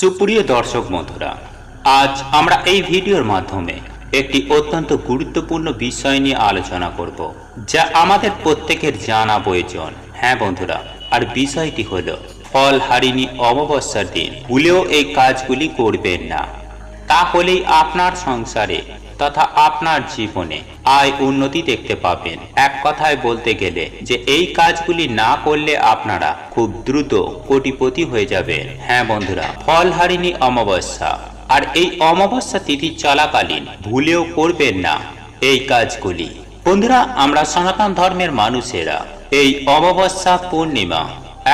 সুপ্রিয় দর্শক বন্ধুরা, আজ আমরা এই ভিডিওর মাধ্যমে একটি অত্যন্ত গুরুত্বপূর্ণ বিষয় নিয়ে আলোচনা করব, যা আমাদের প্রত্যেকের জানা প্রয়োজন। হ্যাঁ বন্ধুরা, আর বিষয়টি হলো ফল হারিনি অমাবস্যার দিন। ভুলেও এই কাজগুলি করবেন না। তাহলেই আপনার সংসারে তথা আপনার জীবনে আয় উন্নতি দেখতে পাবেন। এক কথায় বলতে গেলে যে এই কাজগুলি না করলে আপনারা খুব দ্রুত কোটিপতি হয়ে যাবেন। হ্যাঁ বন্ধুরা ফল হারিনি অমাবস্যা। আর এই অমাবস্যা তিথি চলাকালীন ভুলেও করবেন না এই কাজগুলি। বন্ধুরা, আমরা সনাতন ধর্মের মানুষেরা এই অমাবস্যা, পূর্ণিমা,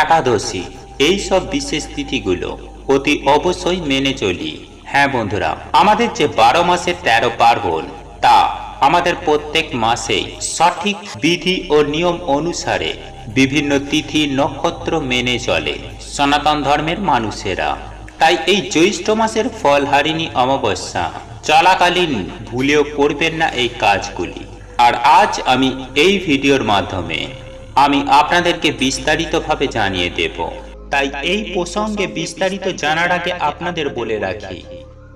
একাদশী এই সব বিশেষ তিথিগুলো অতি অবশ্যই মেনে চলি। হ্যাঁ বন্ধুরা, আমাদের যে বারো মাসে তেরো পার্বণ, তা আমাদের প্রত্যেক মাসেই সঠিক বিধি ও নিয়ম অনুসারে বিভিন্ন তিথি নক্ষত্র মেনে চলে সনাতন ধর্মের মানুষেরা। তাই এই জ্যৈষ্ঠ মাসের ফল হারিনি অমাবস্যা চলাকালীন ভুলেও করবেন না এই কাজগুলি। আর আজ আমি এই ভিডিওর মাধ্যমে আমি আপনাদেরকে বিস্তারিতভাবে জানিয়ে দেব। তাই এই প্রসঙ্গে বিস্তারিত জানার আগে আপনাদের বলে রাখি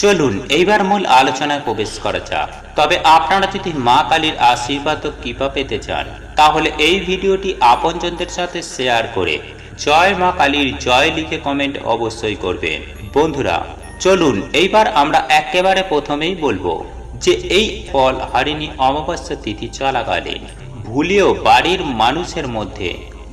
চলুন, এইবার মূল আলোচনায় প্রবেশ করা যাক। তবে আপনারা যদি মা কালীর আশীর্বাদ ও কৃপা পেতে চান, তাহলে এই ভিডিওটি আপনজনদের সাথে শেয়ার করে জয় মা কালীর জয় লিখে কমেন্ট অবশ্যই করবেন। বন্ধুরা, চলুন, এইবার আমরা একেবারে প্রথমেই বলব যে এই ফল হারিনি অমাবস্যা তিথি চলাকালীন ভুলেও বাড়ির মানুষের মধ্যে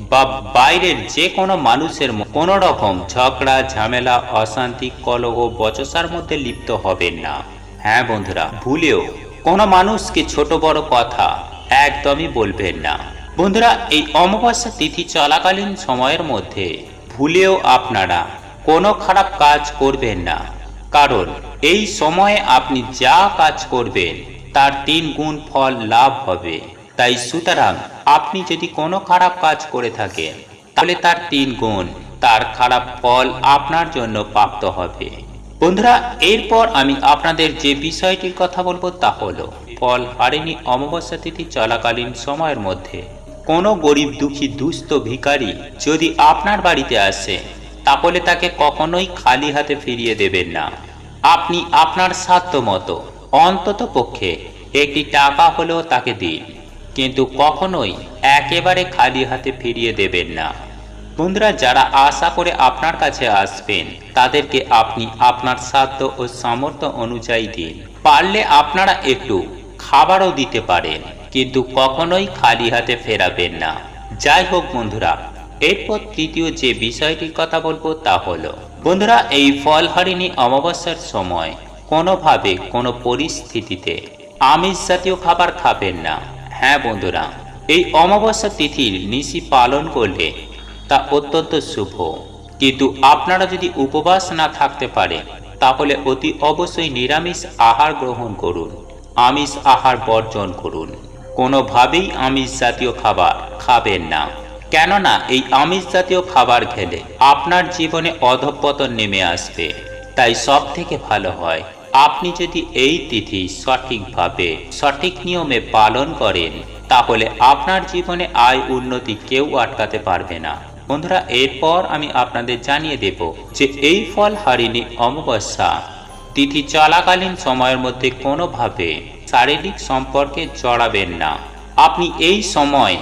বা বাইরের যে কোনো মানুষের কোনো রকম ঝগড়া, ঝামেলা, অশান্তি, কলহ বচসার মধ্যে লিপ্ত হবেন না। হ্যাঁ বন্ধুরা, ভুলেও কোনো মানুষকে ছোট বড় কথা একদমই বলবেন না। বন্ধুরা, এই অমাবস্যা তিথি চলাকালীন সময়ের মধ্যে ভুলেও আপনারা কোনো খারাপ কাজ করবেন না। কারণ এই সময়ে আপনি যা কাজ করবেন, তার তিন গুণ ফল লাভ হবে। তাই সুতরাং আপনি যদি কোনো খারাপ কাজ করে থাকেন, তাহলে তার তিন গুণ, তার খারাপ ফল আপনার জন্য প্রাপ্ত হবে। বন্ধুরা, এরপর আমি আপনাদের যে বিষয়টির কথা বলব তা হলো, ফল হারেনি অমাবস্যা তিথি চলাকালীন সময়ের মধ্যে। কোনো গরিব, দুঃখী, দুস্থ ভিখারি যদি আপনার বাড়িতে আসে, তাহলে তাকে কখনোই খালি হাতে ফিরিয়ে দেবেন না। আপনি আপনার সাধ্য মতো অন্তত পক্ষে একটি টাকা হলেও তাকে দিন। কিন্তু কখনোই একেবারে খালি হাতে ফিরিয়ে দেবেন না। বন্ধুরা, যারা আশা করে আপনার কাছে আসবেন, তাদেরকে আপনি আপনার সাধ্য ও সামর্থ্য অনুযায়ী দিন। পারলে আপনারা একটু খাবারও দিতে পারেন, কিন্তু কখনোই খালি হাতে ফেরাবেন না। যাই হোক বন্ধুরা, এরপর তৃতীয় যে বিষয়টির কথা বলব তা হলো, বন্ধুরা, এই ফল হারিনি অমাবস্যার সময় কোনোভাবে কোনো পরিস্থিতিতে আমিষ জাতীয় খাবার খাবেন না। হ্যাঁ বন্ধুরা, এই অমাবস্যা তিথির নিশি পালন করলে তা অত্যন্ত শুভ। কিন্তু আপনারা যদি উপবাস না থাকতে পারেন তাহলে অতি অবশ্যই নিরামিষ আহার গ্রহণ করুন, আমিষ আহার বর্জন করুন। কোনোভাবেই আমিষ জাতীয় খাবার খাবেন না। কেননা, এই আমিষ জাতীয় খাবার খেলে আপনার জীবনে অধঃপতন নেমে আসবে। তাই সব থেকে ভালো হয় আপনি যদি এই তিথি সঠিকভাবে সঠিক নিয়মে পালন করেন, তাহলে আপনার জীবনে আয় উন্নতি কেউ আটকাতে পারবে না। বন্ধুরা, এরপর আমি আপনাদের জানিয়ে দেব যে এই ফল হারিনি অমাবস্যা তিথি চলাকালীন সময়ের মধ্যে কোনোভাবে শারীরিক সম্পর্কে জড়াবেন না। আপনি এই সময়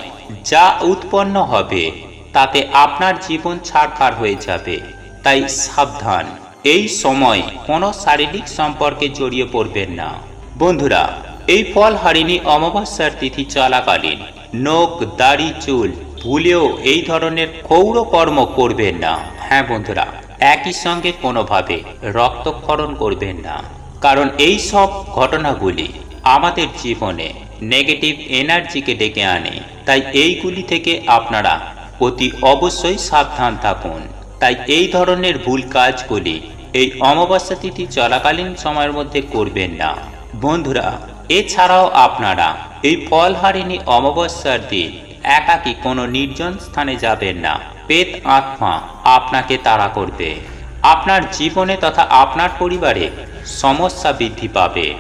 যা উৎপন্ন হবে, তাতে আপনার জীবন ছাড়খাড় হয়ে যাবে। তাই সাবধান। এই সময় কোনো শারীরিক সম্পর্কে জড়িয়ে পড়বেন না। বন্ধুরা, এই ফল হারিনি অমাবস্যার তিথি চলাকালীন নখ, দাড়ি, চুল ভুলেও এই ধরনের ক্ষৌর কর্ম করবেন না। হ্যাঁ বন্ধুরা, একই সঙ্গে কোনোভাবে রক্তক্ষরণ করবেন না। কারণ এই সব ঘটনাগুলি আমাদের জীবনে নেগেটিভ এনার্জিকে ডেকে আনে। তাই এইগুলি থেকে আপনারা অতি অবশ্যই সাবধান থাকুন। তাই এই ধরনের ভুল কাজগুলি এই অমাবস্যা তিথি চলাকালীন সময়ের মধ্যে করবেন না। বন্ধুরা, এছাড়াও আপনারা এই ফলহারিণী অমাবস্যার দিন একাকী কোনো নির্জন স্থানে যাবেন না। পেত আত্মা আপনাকে তাড়া করবে। আপনার জীবনে তথা আপনার পরিবারে সমস্যা বৃদ্ধি পাবে।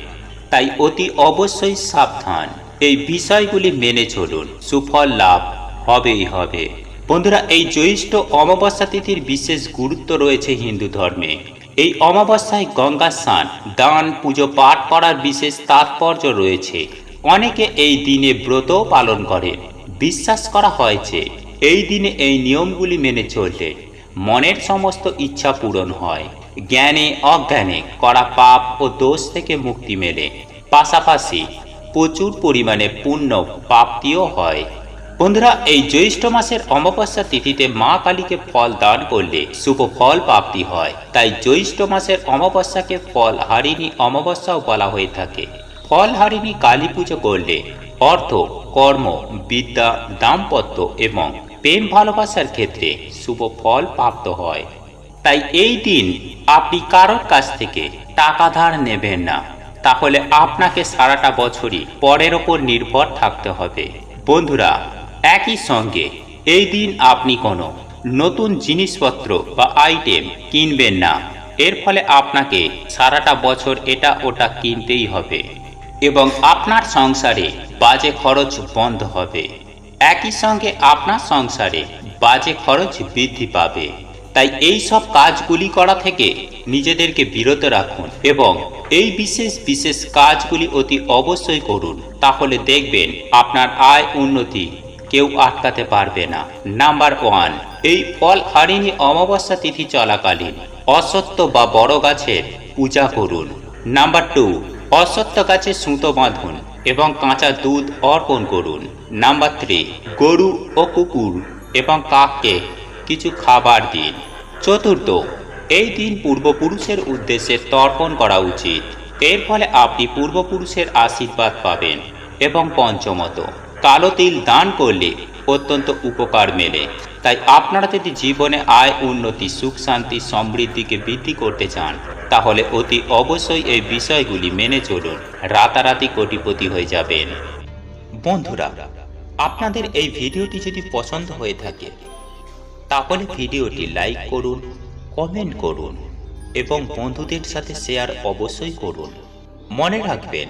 তাই অতি অবশ্যই সাবধান। এই বিষয়গুলি মেনে চলুন। সুফল লাভ হবেই হবে। বন্ধুরা, এই জ্যৈষ্ঠ অমাবস্যা তিথির বিশেষ গুরুত্ব রয়েছে হিন্দু ধর্মে। এই অমাবস্যায় গঙ্গা স্নান, দান, পুজো, পাঠ করার বিশেষ তাৎপর্য রয়েছে। অনেকে এই দিনে ব্রত পালন করেন। বিশ্বাস করা হয় যে, এই দিনে এই নিয়মগুলি মেনে চললে মনের সমস্ত ইচ্ছা পূরণ হয়। জ্ঞানে অজ্ঞানে করা পাপ ও দোষ থেকে মুক্তি মেলে। পাশাপাশি প্রচুর পরিমাণে পুণ্য প্রাপ্তিও হয়। বন্ধুরা, এই জ্যৈষ্ঠ মাসের অমাবস্যা তিথিতে মা কালীকে ফল দান করলে শুভ ফল প্রাপ্তি হয়। তাই জ্যৈষ্ঠ মাসের অমাবস্যাকে ফল হারিণী অমাবস্যাও বলা হয়ে থাকে। ফল হারিণী কালী পুজো করলে অর্থ, কর্ম, বিদ্যা, দাম্পত্য এবং প্রেম ভালোবাসার ক্ষেত্রে শুভ ফল প্রাপ্ত হয়। তাই এই দিন আপনি কারোর কাছ থেকে টাকা ধার নেবেন না। তাহলে আপনাকে সারাটা বছরই পরের ওপর নির্ভর থাকতে হবে। বন্ধুরা একই সঙ্গে, এই দিন আপনি কোনো নতুন জিনিসপত্র বা আইটেম কিনবেন না। এর ফলে আপনাকে সারাটা বছর এটা ওটা কিনতেই হবে এবং আপনার সংসারে বাজে খরচ বন্ধ হবে। একই সঙ্গে আপনার সংসারে বাজে খরচ বৃদ্ধি পাবে। তাই এই সব কাজগুলি করা থেকে নিজেদেরকে বিরত রাখুন এবং এই বিশেষ বিশেষ কাজগুলি অতি অবশ্যই করুন। তাহলে দেখবেন আপনার আয় উন্নতি কেউ আটকাতে পারবে না। নাম্বার ওয়ান এই ফল হারিণী অমাবস্যা তিথি চলাকালীন। অসত্য বা বড় গাছের পূজা করুন। নাম্বার টু অসত্য গাছে সুতো বাঁধুন এবং কাঁচা দুধ অর্পণ করুন। নাম্বার থ্রি গরু ও কুকুর এবং কাককে কিছু খাবার দিন। চতুর্থ, এই দিন পূর্বপুরুষের উদ্দেশ্যে তর্পণ করা উচিত। এর ফলে আপনি পূর্বপুরুষের আশীর্বাদ পাবেন। এবং পঞ্চমত কালো তিল দান করলে অত্যন্ত উপকার মেলে। তাই আপনারা যদি জীবনে আয়, উন্নতি, সুখ, শান্তি, সমৃদ্ধিকে বৃদ্ধি করতে চান, তাহলে অতি অবশ্যই এই বিষয়গুলি মেনে চলুন। রাতারাতি কোটিপতি হয়ে যাবেন। বন্ধুরা, আপনাদের এই ভিডিওটি যদি পছন্দ হয়ে থাকে, তাহলে ভিডিওটি লাইক করুন, কমেন্ট করুন এবং বন্ধুদের সাথে শেয়ার অবশ্যই করুন। মনে রাখবেন